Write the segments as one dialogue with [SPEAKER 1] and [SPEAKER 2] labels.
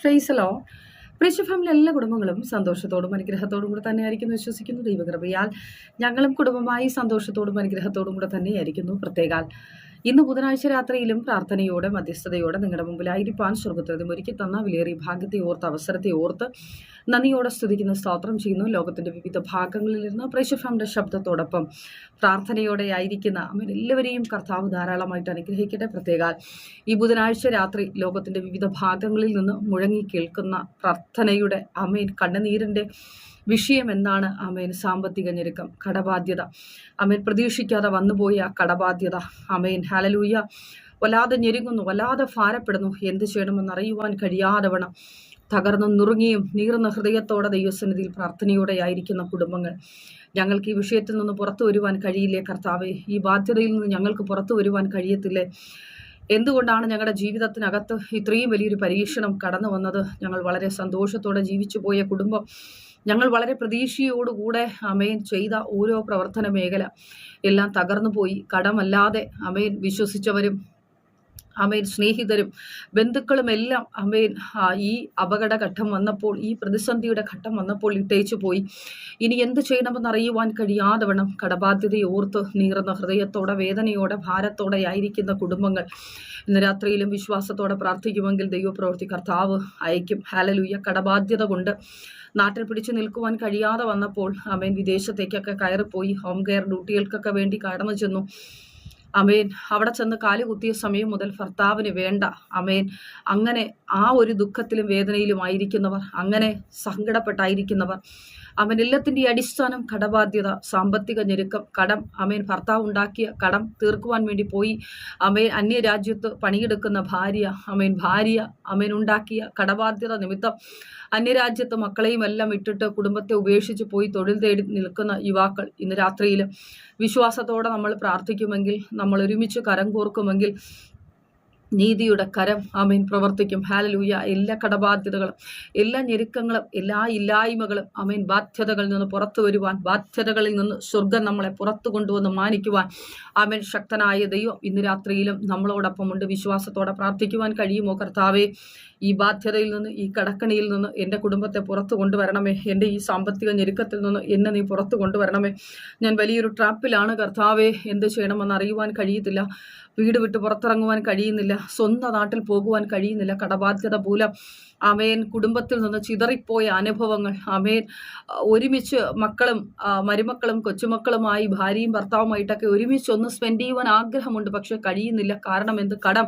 [SPEAKER 1] ഫ്രൈസലോ പ്രേക്ഷ family എല്ലാ കുടുംബങ്ങളും സന്തോഷത്തോടും അനുഗ്രഹത്തോടും കൂടെ തന്നെയായിരിക്കുന്നു വിശ്വസിക്കുന്നു. ദൈവകൃപയാൽ ഞങ്ങളും കുടുംബമായി സന്തോഷത്തോടും അനുഗ്രഹത്തോടും കൂടെ തന്നെയായിരിക്കുന്നു. പ്രത്യേകാൽ ഇന്ന് ബുധനാഴ്ച രാത്രിയിലും പ്രാർത്ഥനയോടെ മധ്യസ്ഥതയോടെ നിങ്ങളുടെ മുമ്പിലായിരിക്കാൻ സ്വർഗത്തിൽ ഒരുക്കി തന്ന വിലയേറിയ ഭാഗ്യത്തെ ഓർത്ത് അവസരത്തെ ഓർത്ത് നന്ദിയോടെ സ്തുതിക്കുന്ന സ്തോത്രം ചെയ്യുന്നു. ലോകത്തിന്റെ വിവിധ ഭാഗങ്ങളിൽ നിന്ന് പ്രേക്ഷഫാമിന്റെ ശബ്ദത്തോടൊപ്പം പ്രാർത്ഥനയോടെ ആയിരിക്കുന്ന എല്ലാവരെയും കർത്താവ് ധാരാളമായിട്ട് അനുഗ്രഹിക്കട്ടെ. പ്രത്യേക ഈ ബുധനാഴ്ച രാത്രി ലോകത്തിന്റെ വിവിധ ഭാഗങ്ങളിൽ നിന്ന് മുഴങ്ങി കേൾക്കുന്ന പ്രാർത്ഥനയുടെ അമ്മയിൽ കണ്ണുനീരിന്റെ വിഷയം എന്താണ് അമേൻ സാമ്പത്തിക ഞെരുക്കം. കടബാധ്യത. അമേൻ പ്രതീക്ഷിക്കാതെ വന്നുപോയ കടബാധ്യത. അമേൻ. ഹലലൂയ വല്ലാതെ ഞെരുങ്ങുന്നു വല്ലാതെ ഭാരപ്പെടുന്നു. എന്ത് ചെയ്യണമെന്ന് അറിയുവാൻ കഴിയാതെ വേണം തകർന്നു നുറുങ്ങിയും നീറുന്ന ഹൃദയത്തോടെ ദൈവസന്നിധിയിൽ പ്രാർത്ഥനയോടെ ആയിരിക്കുന്ന കുടുംബങ്ങൾ. ഞങ്ങൾക്ക് ഈ വിഷയത്തിൽ നിന്ന് പുറത്തു വരുവാൻ കഴിയില്ലേ കർത്താവെ? ഈ ബാധ്യതയിൽ നിന്ന് ഞങ്ങൾക്ക് പുറത്തു വരുവാൻ കഴിയത്തില്ലേ? എന്തുകൊണ്ടാണ് ഞങ്ങളുടെ ജീവിതത്തിനകത്ത് ഇത്രയും വലിയൊരു പരീക്ഷണം കടന്നു വന്നത്? ഞങ്ങൾ വളരെ സന്തോഷത്തോടെ ജീവിച്ചു പോയ കുടുംബം ഞങ്ങൾ വളരെ പ്രതീക്ഷയോടുകൂടെ അമേൻ ചെയ്ത ഓരോ പ്രവർത്തന മേഖല എല്ലാം തകർന്നു പോയി. കടമല്ലാതെ അമേൻ വിശ്വസിച്ചവരും അമേൻ. സ്നേഹിതരും ബന്ധുക്കളും എല്ലാം അമേൻ. ഈ അപകടഘട്ടം വന്നപ്പോൾ ഈ പ്രതിസന്ധിയുടെ ഘട്ടം വന്നപ്പോൾ ഇട്ടേച്ചു പോയി. ഇനി എന്ത് ചെയ്യണമെന്ന് അറിയുവാൻ കഴിയാതെ വേണം കടബാധ്യതയോർത്ത് നീറുന്ന ഹൃദയത്തോടെ വേദനയോടെ ഭാരത്തോടെ ആയിരിക്കുന്ന കുടുംബങ്ങൾ ഇന്ന് രാത്രിയിലും വിശ്വാസത്തോടെ പ്രാർത്ഥിക്കുമെങ്കിൽ ദൈവപ്രവൃത്തി കർത്താവ് അയക്കും ഹാലലൂയ കടബാധ്യത കൊണ്ട് നാട്ടിൽ പിടിച്ചു നിൽക്കുവാൻ കഴിയാതെ വന്നപ്പോൾ അമേൻ വിദേശത്തേക്കൊക്കെ കയറിപ്പോയി. ഹോം കെയർ ഡ്യൂട്ടികൾക്കൊക്കെ വേണ്ടി കടന്നു ചെന്നു. അമേൻ. അവിടെ ചെന്ന് കാലു കുത്തിയ സമയം മുതൽ ഭർത്താവിന് വേണ്ട. അമേൻ. അങ്ങനെ ആ ഒരു ദുഃഖത്തിലും വേദനയിലും ആയിരിക്കുന്നവർ അങ്ങനെ സങ്കടപ്പെട്ടായിരിക്കുന്നവർ അവൻ എല്ലാത്തിന്റെ അടിസ്ഥാനം കടബാധ്യത സാമ്പത്തിക ഞെരുക്കം കടം അമേൻ ഭർത്താവ് ഉണ്ടാക്കിയ കടം തീർക്കുവാൻ വേണ്ടി പോയി. അമേൻ അന്യരാജ്യത്ത് പണിയെടുക്കുന്ന ഭാര്യ അമേൻ ഭാര്യ അമേൻ ഉണ്ടാക്കിയ കടബാധ്യത നിമിത്തം അന്യരാജ്യത്ത് മക്കളെയും എല്ലാം ഇട്ടിട്ട് കുടുംബത്തെ ഉപേക്ഷിച്ച് പോയി തൊഴിൽ തേടി നിൽക്കുന്ന യുവാക്കൾ ഇന്ന് രാത്രിയിൽ വിശ്വാസത്തോടെ നമ്മൾ പ്രാർത്ഥിക്കുമെങ്കിൽ നമ്മൾ ഒരുമിച്ച് കരം കോർക്കുമെങ്കിൽ നീതിയുടെ കരം അമീൻ പ്രവർത്തിക്കും. ഹാലലൂയ എല്ലാ കടബാധ്യതകളും എല്ലാ ഞെരുക്കങ്ങളും എല്ലാ ഇല്ലായ്മകളും അമീൻ ബാധ്യതകളിൽ നിന്ന് പുറത്തു വരുവാൻ ബാധ്യതകളിൽ നിന്ന് സ്വർഗം നമ്മളെ പുറത്തു കൊണ്ടുവന്ന് മാനിക്കുവാൻ അമീൻ ശക്തനായ ദൈവം ഇന്ന് രാത്രിയിലും നമ്മളോടൊപ്പം ഉണ്ട് വിശ്വാസത്തോടെ പ്രാർത്ഥിക്കുവാൻ കഴിയുമോ കർത്താവേ? ഈ ബാധ്യതയിൽ നിന്ന് ഈ കടക്കണിയിൽ നിന്ന് എന്റെ കുടുംബത്തെ പുറത്തു കൊണ്ടുവരണമേ. എന്റെ ഈ സാമ്പത്തിക ഞെരുക്കത്തിൽ നിന്ന് എന്നെ നീ പുറത്തു കൊണ്ടുവരണമേ. ഞാൻ വലിയൊരു ട്രാപ്പിലാണ് കർത്താവെ. എന്ത് ചെയ്യണമെന്ന് അറിയുവാൻ കഴിയത്തില്ല. വീട് വിട്ട് പുറത്തിറങ്ങുവാൻ കഴിയുന്നില്ല. സ്വന്തം നാട്ടിൽ പോകുവാൻ കഴിയുന്നില്ല. കടബാധ്യത മൂലം അമേൻ കുടുംബത്തിൽ നിന്ന് ചിതറിപ്പോയ അനുഭവങ്ങൾ. അമേൻ ഒരുമിച്ച് മക്കളും മരുമക്കളും കൊച്ചുമക്കളുമായി ഭാര്യയും ഭർത്താവുമായിട്ടൊക്കെ ഒരുമിച്ച് ഒന്ന് സ്പെൻഡ് ചെയ്യുവാൻ ആഗ്രഹമുണ്ട്. പക്ഷെ കഴിയുന്നില്ല. കാരണം എന്ത്? കടം.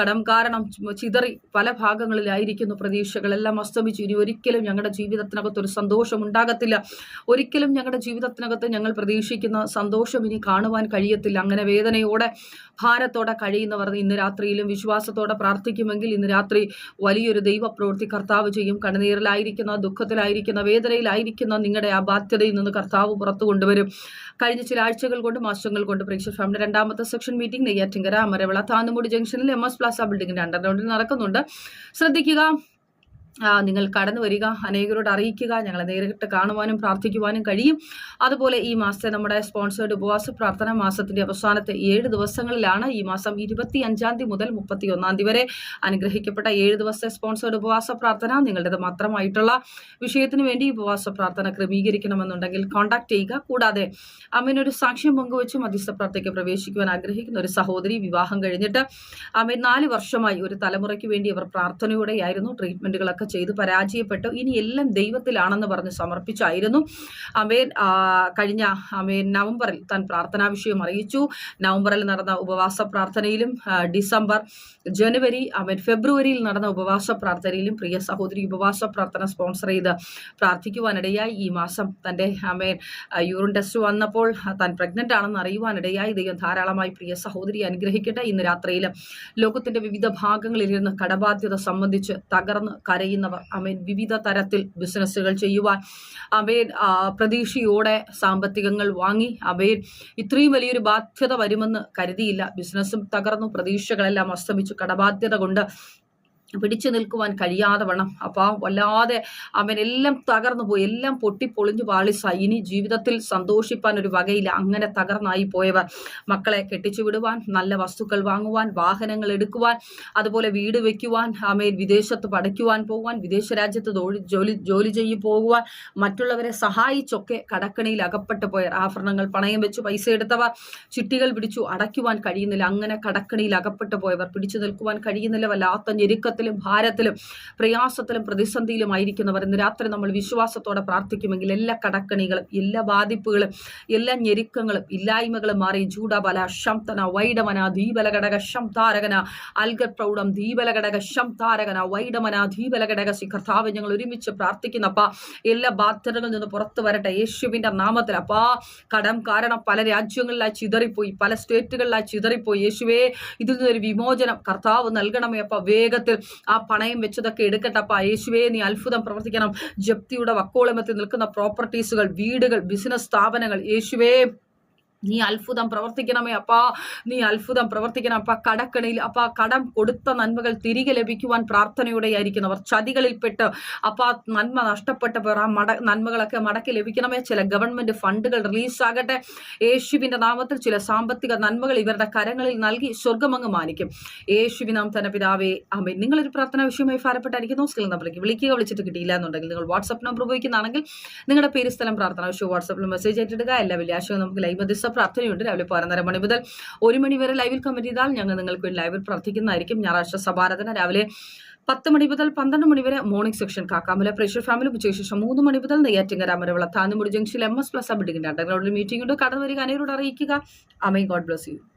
[SPEAKER 1] കടം കാരണം ചിതറി പല ഭാഗങ്ങളിലായിരിക്കുന്നു പ്രതീക്ഷകളെല്ലാം അസ്തമിച്ചു. ഇനി ഒരിക്കലും ഞങ്ങളുടെ ജീവിതത്തിനകത്ത് ഒരു സന്തോഷം ഉണ്ടാകത്തില്ല. ഒരിക്കലും ഞങ്ങളുടെ ജീവിതത്തിനകത്ത് ഞങ്ങൾ പ്രതീക്ഷിക്കുന്ന സന്തോഷം ഇനി കാണുവാൻ കഴിയത്തില്ല. അങ്ങനെ വേദനയോടെ ഭാരത്തോടെ കഴിയുന്നവർ ഇന്ന് രാത്രിയിലും വിശ്വാസത്തോടെ പ്രാർത്ഥിക്കുമെങ്കിൽ ഇന്ന് രാത്രി വലിയൊരു ദൈവ പ്രവൃത്തി കർത്താവ് ചെയ്യും. കണ്ണുനീരിലായിരിക്കുന്ന ദുഃഖത്തിലായിരിക്കുന്ന വേദനയിലായിരിക്കുന്ന നിങ്ങളുടെ ആ ബാധ്യതയിൽ നിന്ന് കർത്താവ് പുറത്തു കൊണ്ടുവരും. കഴിഞ്ഞ ചില ആഴ്ചകൾ കൊണ്ട് മാസങ്ങൾ കൊണ്ട് പ്രേക്ഷക ഫാമിലി രണ്ടാമത്തെ സെക്ഷൻ മീറ്റിംഗ് നെയ്യാറ്റിങ്കര അമരവിള താന്നുമുടി ജംഗ്ഷനിൽ എം എസ് പ്ലാസ ബിൽഡിംഗിന്റെ അണ്ടർഗ്രൗണ്ടിൽ നടക്കുന്നുണ്ട്. ശ്രദ്ധിക്കുക. നിങ്ങൾ കടന്നു വരിക അനേകരോട് അറിയിക്കുക ഞങ്ങളെ നേരിട്ട് കാണുവാനും പ്രാർത്ഥിക്കുവാനും കഴിയും. അതുപോലെ ഈ മാസത്തെ നമ്മുടെ സ്പോൺസേഡ് ഉപവാസ പ്രാർത്ഥന മാസത്തിന്റെ അവസാനത്തെ ഏഴ് ദിവസങ്ങളിലാണ് ഈ മാസം ഇരുപത്തി അഞ്ചാം തീയതി മുതൽ മുപ്പത്തി ഒന്നാം തീയതി വരെ അനുഗ്രഹിക്കപ്പെട്ട ഏഴ് ദിവസത്തെ സ്പോൺസേഡ് ഉപവാസ പ്രാർത്ഥന നിങ്ങളുടേത് മാത്രമായിട്ടുള്ള വിഷയത്തിന് വേണ്ടി ഉപവാസ പ്രാർത്ഥന ക്രമീകരിക്കണമെന്നുണ്ടെങ്കിൽ കോൺടാക്ട് ചെയ്യുക. കൂടാതെ അമ്മേനൊരു സാക്ഷ്യം പങ്കുവച്ച് മധ്യസ്ഥ പ്രാർത്ഥനയ്ക്ക് പ്രവേശിക്കുവാൻ ആഗ്രഹിക്കുന്ന ഒരു സഹോദരി വിവാഹം കഴിഞ്ഞിട്ട് അമ്മ നാല് വർഷമായി ഒരു തലമുറയ്ക്ക് വേണ്ടി അവർ പ്രാർത്ഥനയോടെയായിരുന്നു ട്രീറ്റ്മെന്റുകളൊക്കെ ഒക്കെ ചെയ്ത് പരാജയപ്പെട്ടു. ഇനി എല്ലാം ദൈവത്തിലാണെന്ന് പറഞ്ഞ് സമർപ്പിച്ചായിരുന്നു. അമേൻ കഴിഞ്ഞ അമേൻ നവംബറിൽ താൻ പ്രാർത്ഥനാ വിഷയം അറിയിച്ചു. നവംബറിൽ നടന്ന ഉപവാസ പ്രാർത്ഥനയിലും ഡിസംബർ ജനുവരി അമേൻ ഫെബ്രുവരിയിൽ നടന്ന ഉപവാസ പ്രാർത്ഥനയിലും പ്രിയ സഹോദരി ഉപവാസ പ്രാർത്ഥന സ്പോൺസർ ചെയ്ത് പ്രാർത്ഥിക്കുവാനിടയായി ഈ മാസം തന്റെ അമേൻ യൂറിൻ ടെസ്റ്റ് വന്നപ്പോൾ താൻ പ്രഗ്നന്റ് ആണെന്ന് അറിയുവാനിടയായി. ദൈവം ധാരാളമായി പ്രിയ സഹോദരി അനുഗ്രഹിക്കട്ടെ. ഇന്ന് രാത്രിയിൽ ലോകത്തിന്റെ വിവിധ ഭാഗങ്ങളിൽ ഭാഗങ്ങളിലിരുന്ന് കടബാധ്യത സംബന്ധിച്ച് തകർന്ന് കരയിൽ ചെയ്യുന്നവർ അമേൻ. വിവിധ തരത്തിൽ ബിസിനസ്സുകൾ ചെയ്യുവാൻ. അമേൻ. പ്രതീക്ഷയോടെ സാമ്പത്തികങ്ങൾ വാങ്ങി. അമേൻ. ഇത്രയും വലിയൊരു ബാധ്യത വരുമെന്ന് കരുതിയില്ല. ബിസിനസ്സും തകർന്നു. പ്രതീക്ഷകളെല്ലാം അസ്തമിച്ചു. കടബാധ്യത കൊണ്ട് പിടിച്ചു നിൽക്കുവാൻ കഴിയാതെ വണ്ണം. അപ്പോൾ വല്ലാതെ അവനെല്ലാം തകർന്നു പോയി. എല്ലാം പൊട്ടി പൊളിഞ്ഞു പാളിസായി ഇനി ജീവിതത്തിൽ സന്തോഷിപ്പാൻ ഒരു വകയില്ല. അങ്ങനെ തകർന്നായി പോയവർ. മക്കളെ കെട്ടിച്ചു വിടുവാൻ നല്ല വസ്തുക്കൾ വാങ്ങുവാൻ വാഹനങ്ങൾ എടുക്കുവാൻ അതുപോലെ വീട് വെക്കുവാൻ അമേൽ വിദേശത്ത് പഠിക്കുവാൻ പോകുവാൻ വിദേശ രാജ്യത്ത് ജോലി ജോലി ചെയ്യും പോകുവാൻ മറ്റുള്ളവരെ സഹായിച്ചൊക്കെ കടക്കണിയിൽ അകപ്പെട്ടു പോയർ ആഭരണങ്ങൾ പണയം വെച്ച് പൈസ എടുത്തവർ. ചിട്ടികൾ പിടിച്ചു അടയ്ക്കുവാൻ കഴിയുന്നില്ല. അങ്ങനെ കടക്കണിയിൽ അകപ്പെട്ടു പോയവർ. പിടിച്ചു നിൽക്കുവാൻ കഴിയുന്നില്ല. വല്ലാത്ത ഞെരുക്കത്തിലും ഭാരത്തിലും പ്രയാസത്തിലും പ്രതിസന്ധിയിലുമായിരിക്കുന്നവർ ഇന്ന് രാത്രി നമ്മൾ വിശ്വാസത്തോടെ പ്രാർത്ഥിക്കുമെങ്കിൽ എല്ലാ കടക്കണികളും എല്ലാ ബാധിപ്പുകളും എല്ലാ ഞെരുക്കങ്ങളും ഇല്ലായ്മകളും മാറി ജൂഡബല ശംതന വൈഡമന ദീപലഘടക ശംതാരകന അൽഗർ പ്രൗഢം ദീപലഘടക ശംതാരകന വൈഡമന ദീപലഘടക സി കർത്താവ് ഞങ്ങൾ ഒരുമിച്ച് പ്രാർത്ഥിക്കുന്നപ്പ എല്ലാ ബാധ്യതകളിൽ നിന്ന് പുറത്തു വരട്ടെ. യേശുവിന്റെ നാമത്തിൽ അപ്പാ കടം കാരണം പല രാജ്യങ്ങളിലായി ചിതറിപ്പോയി പല സ്റ്റേറ്റുകളിലായി ചിതറിപ്പോയി. യേശുവേ ഇതിൽ നിന്നൊരു വിമോചനം കർത്താവ് നൽകണമേ അപ്പ. വേഗത്തിൽ ആ പണയം വെച്ചതൊക്കെ എടുക്കട്ടെ. അപ്പൊ യേശുവേ നീ അത്ഭുതം പ്രവർത്തിക്കണം. ജപ്തിയുടെ വക്കോളമത്തിൽ നിൽക്കുന്ന പ്രോപ്പർട്ടീസുകൾ വീടുകൾ ബിസിനസ് സ്ഥാപനങ്ങൾ. യേശുവേ നീ അത്ഭുതം പ്രവർത്തിക്കണമേ അപ്പാ. നീ അത്ഭുതം പ്രവർത്തിക്കണം അപ്പാ. കടക്കണിയിൽ അപ്പാ കടം കൊടുത്ത നന്മകൾ തിരികെ ലഭിക്കുവാൻ പ്രാർത്ഥനയോടെയായിരിക്കുന്നവർ ചതികളിൽപ്പെട്ട് അപ്പാ നന്മ നഷ്ടപ്പെട്ടവർ ആ മട നന്മകളൊക്കെ മടക്കി ലഭിക്കണമേ. ചില ഗവൺമെന്റ് ഫണ്ടുകൾ റിലീസാകട്ടെ. യേശുവിന്റെ നാമത്തിൽ ചില സാമ്പത്തിക നന്മകൾ ഇവരുടെ കരങ്ങളിൽ നൽകി സ്വർഗമങ്ങ് മാനിക്കും. യേശുവിനാം തന്നെ പിതാവേ അമ്മ നിങ്ങളൊരു പ്രാർത്ഥന വിഷയമായി ഭാരപ്പെട്ടായിരിക്കുന്നു. സ്കിൽ നമ്പറിലേക്ക് വിളിക്കുക. വിളിച്ചിട്ട് കിട്ടിയില്ല എന്നുണ്ടെങ്കിൽ നിങ്ങൾ വാട്സപ്പ് നമ്പർ ഉപയോഗിക്കുന്നതാണെങ്കിൽ നിങ്ങളുടെ പേര് സ്ഥലം പ്രാർത്ഥന വിഷയം വാട്സപ്പിൽ മെസ്സേജ് ആയിട്ടിടുക. എല്ലാ വെള്ളിയാഴ്ചയും നമുക്ക് ലൈവ് ദിവസം പ്രാർത്ഥനയുണ്ട്. രാവിലെ പതിനൊന്നര മണി മുതൽ ഒരു മണി വരെ ലൈവിൽ കമന്റ് ചെയ്താൽ ഞങ്ങൾ നിങ്ങൾക്ക് വേണ്ടി ലൈവിൽ പ്രാർത്ഥിക്കുന്നതായിരിക്കും. ഞായറാഴ്ച സഭാരാധന രാവിലെ പത്ത് മണി മുതൽ പന്ത്രണ്ട് മണി വരെ morning section Kakkamala prayer family ഉച്ചയ്ക്ക് ശേഷം മൂന്ന് മണി മുതൽ നെയ്യാറ്റിങ്കര മരവിള താന്നുമുടി ജംഗ്ഷനിൽ എം എസ് പ്ലസ് ബിൽഡിംഗിന്റെ അണ്ടർഗ്രൗണ്ടിൽ മീറ്റിംഗ് ഉണ്ട്. കടന്നു വരിക അനേരോട് അറിയിക്കുക. അമേ God bless you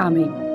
[SPEAKER 1] ആമേൻ